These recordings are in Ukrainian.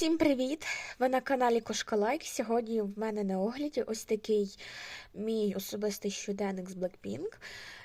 Всім привіт! Ви на каналі Кошка Лайк. Сьогодні в мене на огляді ось такий мій особистий щоденник з Blackpink,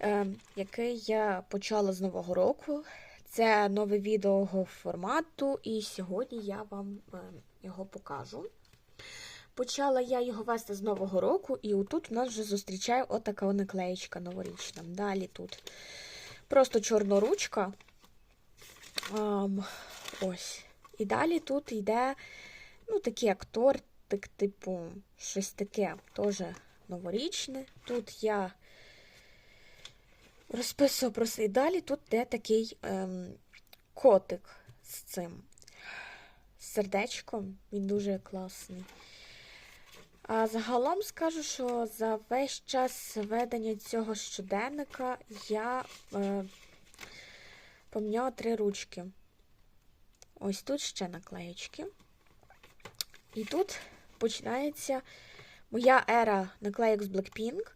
е, який я почала з нового року. Це нове відео формату, і сьогодні я вам е, його покажу. Почала я його вести з нового року, і отут у нас вже зустрічає отака наклеєчка новорічна. Далі тут просто чорноручка. Ось. І далі тут йде, ну, такий як тортик, типу, щось таке, теж новорічне. Тут я розписував про це. І далі тут йде такий ем, котик з цим сердечком. Він дуже класний. А загалом скажу, що за весь час ведення цього щоденника я е, поміняла три ручки. Ось тут ще наклеєчки. І тут починається моя ера наклеїк з Blackpink.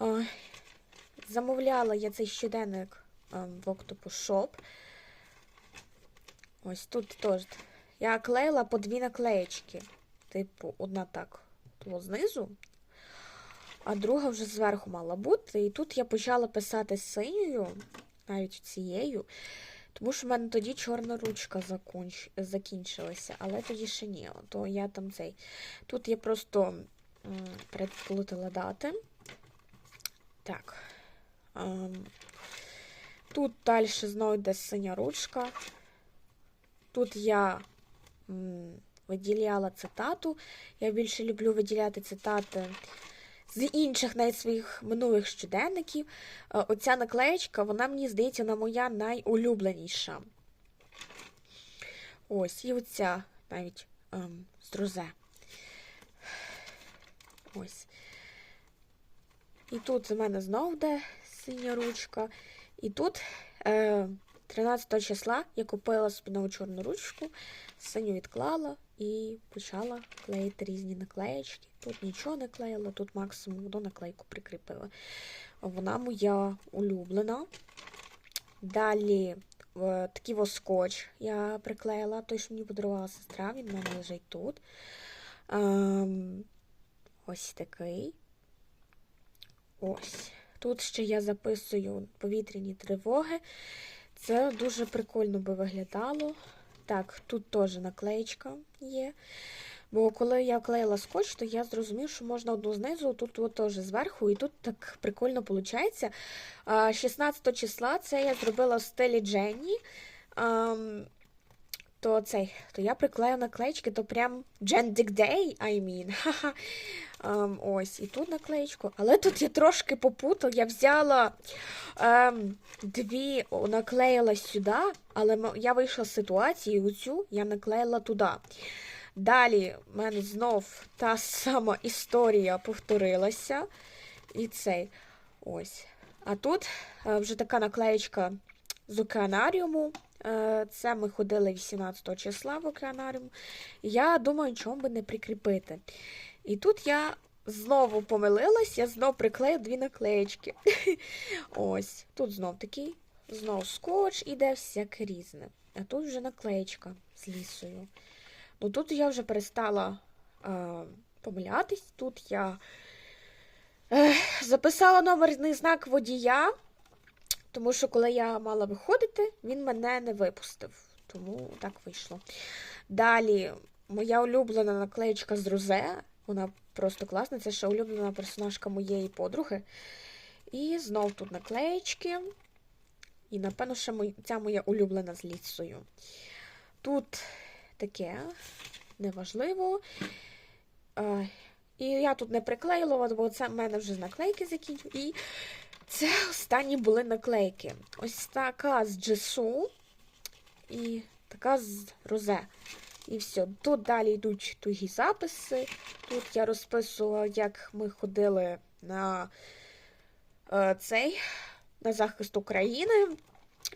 Е, Замовляла я цей щоденник е, в Octopus Shop. Ось тут теж. Я клеїла по дві наклеєчки. Типу, одна так тут знизу, а друга вже зверху мала бути. І тут я почала писати синьою, навіть цією. Тому що в мене тоді чорна ручка закінчилася, але тоді ще ні. То я там цей. Тут я просто переплутала дати. Так. Ем... Тут далі знову йде синя ручка. Тут я виділяла цитату. Я більше люблю виділяти цитати з інших навіть своїх минулих щоденників. Е, Оця наклеєчка, вона, мені здається, вона моя найулюбленіша. Ось, і оця навіть ем, з розе. Ось. І тут у мене знову йде синя ручка. І тут е, 13 числа я купила собі нову чорну ручку, синю відклала і почала клеїти різні наклеєчки. Тут нічого не клеїла, тут максимум одну наклейку прикріпила. Вона моя улюблена. Далі е, такий воскотч я приклеїла, той, що мені подарувала сестра, він в мене лежить тут. Ем, ось такий. Ось. Тут ще я записую повітряні тривоги. Це дуже прикольно би виглядало. Так, тут теж наклеєчка є. Бо коли я клеїла скотч, то я зрозумів, що можна одну знизу, тут от теж зверху, і тут так прикольно виходить. 16 числа це я зробила в стилі Дженні. То цей, то я приклею наклеєчки, то прям Gendic Day, I mean. um, ось, і тут наклеєчку. Але тут я трошки попутала. Я взяла um, дві, наклеїла сюди, але я вийшла з ситуації, оцю я наклеїла туди. Далі в мене знов та сама історія повторилася. І цей ось. А тут вже така наклеєчка з океанаріуму. Це ми ходили 18 числа в океанаріум. Я думаю, чому би не прикріпити. І тут я знову помилилась, я знов приклею дві наклеєчки. Ось. Тут знов такий, знов скотч іде всяке різне. А тут вже наклеєчка з лісою. Ну тут я вже перестала е, помилятись. Тут я е, записала номерний знак водія. Тому що, коли я мала виходити, він мене не випустив. Тому так вийшло. Далі, моя улюблена наклеєчка з Розе. Вона просто класна. Це ще улюблена персонажка моєї подруги. І знов тут наклеєчки. І, напевно, ще ця моя улюблена з лісою. Тут таке неважливо. І я тут не приклеїла, бо це в мене вже наклейки закінчили. Це останні були наклейки. Ось така з Джесу і така з Розе. І все. Тут далі йдуть тугі записи. Тут я розписувала, як ми ходили на е, цей, на захист України.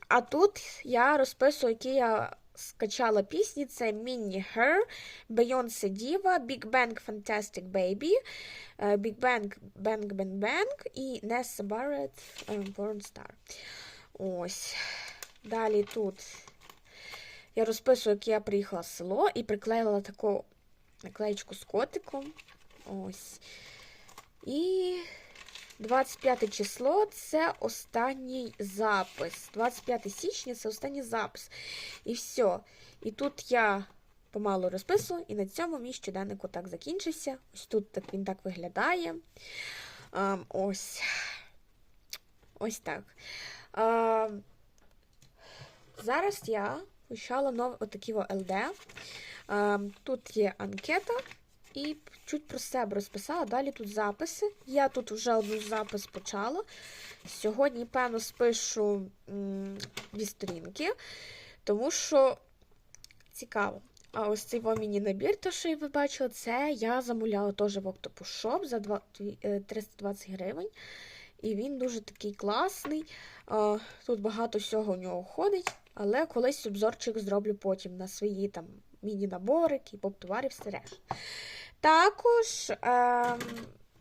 А тут я розписую, які я скачала пісні. Це Minnie Her, Beyoncé Diva, Big Bang Fantastic Baby, Big Bang Bang Bang Bang і Nessa Barrett Porn Star. Ось. Далі тут я розписую, як я приїхала в село і приклеїла таку наклеєчку з котиком. Ось. І 25 число це останній запис. 25 січня це останній запис. І все. І тут я помалу розписую, і на цьому мій щоденник отак закінчився. Ось тут так він так виглядає. А, ось. Ось так. А, зараз я почала нове отакі ЛД. А, тут є анкета. І чуть про себе розписала. Далі тут записи. Я тут вже один запис почала. Сьогодні, певно, спишу дві сторінки, тому що цікаво. А ось цей вам міні-набір, то, що ви бачили, це я замовляла теж в Octopus Shop за 2, е, 320 гривень. І він дуже такий класний. Тут багато всього у нього ходить, але колись обзорчик зроблю потім на свої там міні-набори, кіп товарів, все решта. Також ем,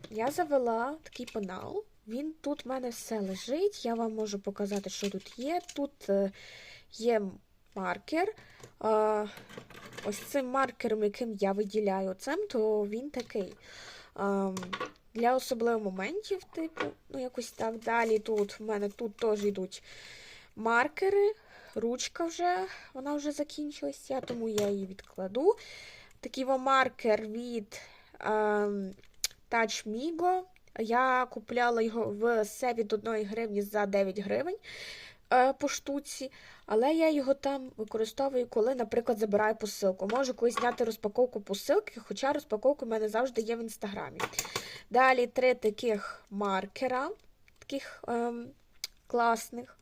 я завела такий пенал. Він тут в мене все лежить. Я вам можу показати, що тут є. Тут е, є маркер. Е, ось цим маркером, яким я виділяю цим, то він такий. Ем, для особливих моментів, типу, ну, якось так далі. Тут в мене тут теж йдуть маркери. Ручка вже, вона вже закінчилася, тому я її відкладу. Такий маркер від ем, Touch Migo. Я купляла його в се від 1 гривні за 9 гривень е, по штуці, але я його там використовую, коли, наприклад, забираю посилку. Можу колись зняти розпаковку посилки, хоча розпаковка в мене завжди є в інстаграмі. Далі три таких маркера, таких ем, класних.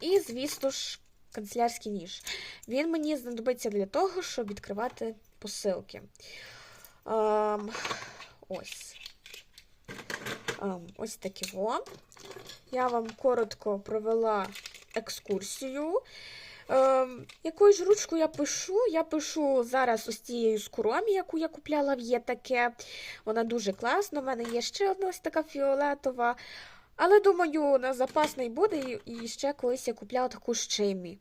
І, звісно ж, канцелярський ніж. Він мені знадобиться для того, щоб відкривати посилки. Ем, ось. Ем, ось такі во. Я вам коротко провела екскурсію. Ем, якою ж ручкою я пишу? Я пишу зараз ось цією з яку я купляла в є таке. Вона дуже класна. У мене є ще одна ось така фіолетова. Але, думаю, на запас не буде. І ще колись я купляла таку щимі.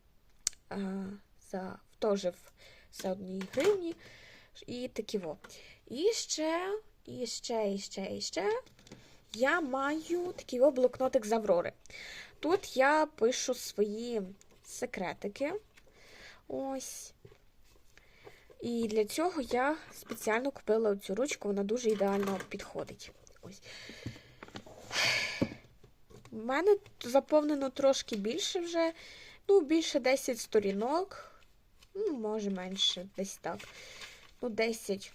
За теж за одній гривні. І такі во. І ще, і ще, і ще, і ще. Я маю такий блокнотик з Аврори. Тут я пишу свої секретики. Ось. І для цього я спеціально купила цю ручку, вона дуже ідеально підходить. Ось. У мене заповнено трошки більше вже. Ну, більше 10 сторінок. Ну, може менше, десь так. Ну, 10.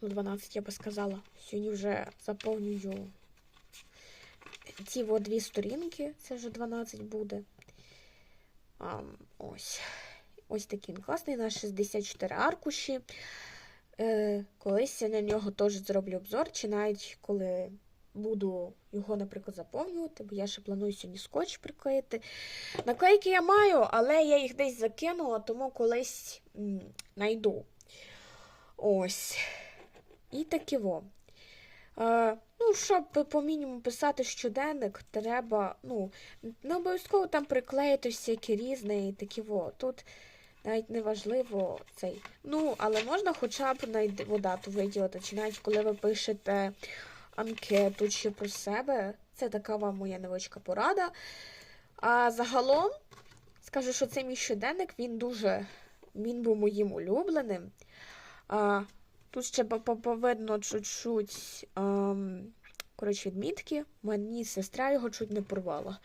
Ну, 12, я би сказала. Сьогодні вже заповнюю ці от дві сторінки, це вже 12 буде. А, ось. Ось такий він класний, на 64 аркуші. Е, Колись я на нього теж зроблю обзор, чи навіть коли буду його, наприклад, заповнювати, бо я ще планую сьогодні скотч приклеїти. Наклейки я маю, але я їх десь закинула, тому колись м, найду. Ось. І таке во. Е, ну, щоб по мінімуму писати щоденник, треба, ну, не обов'язково там приклеїти всякі різні такі во. Тут навіть не важливо цей. Ну, але можна хоча б навіть дату виділити, чи навіть коли ви пишете анкету чи про себе. Це така вам моя невеличка порада. А загалом, скажу, що цей мій щоденник, він дуже він був моїм улюбленим. А, Тут ще повинно чуть-чуть ем, відмітки. Мені сестра його чуть не порвала.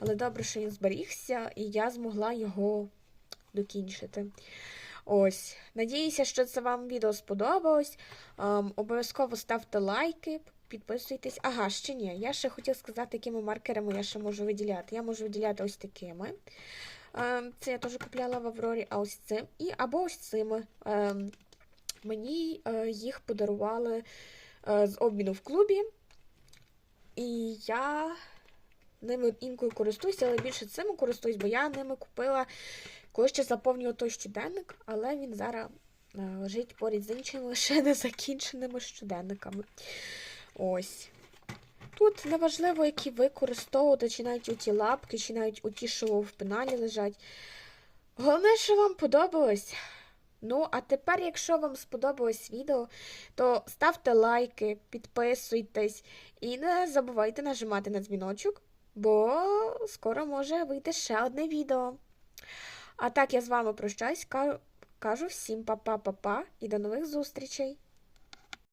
Але добре, що він зберігся, і я змогла його докінчити. Ось. Надіюся, що це вам відео сподобалось. Ем, обов'язково ставте лайки, підписуйтесь. Ага, ще ні. Я ще хотіла сказати, якими маркерами я ще можу виділяти. Я можу виділяти ось такими. Ем, це я теж купляла в Аврорі, а ось цим. І або ось цими. Ем, Мені е, їх подарували е, з обміну в клубі. І я ними інколи користуюся, але більше цим користуюсь, бо я ними купила, коли ще заповнювала той щоденник, але він зараз е, лежить поряд з іншими ще не закінченими щоденниками. Ось. Тут неважливо, які використовувати, чи навіть у ті лапки, чи навіть у ті, що в пеналі лежать. Головне, що вам подобалось. Ну, а тепер, якщо вам сподобалось відео, то ставте лайки, підписуйтесь і не забувайте нажимати на дзвіночок, бо скоро може вийти ще одне відео. А так я з вами прощаюсь, кажу, всім па-па-па-па і до нових зустрічей!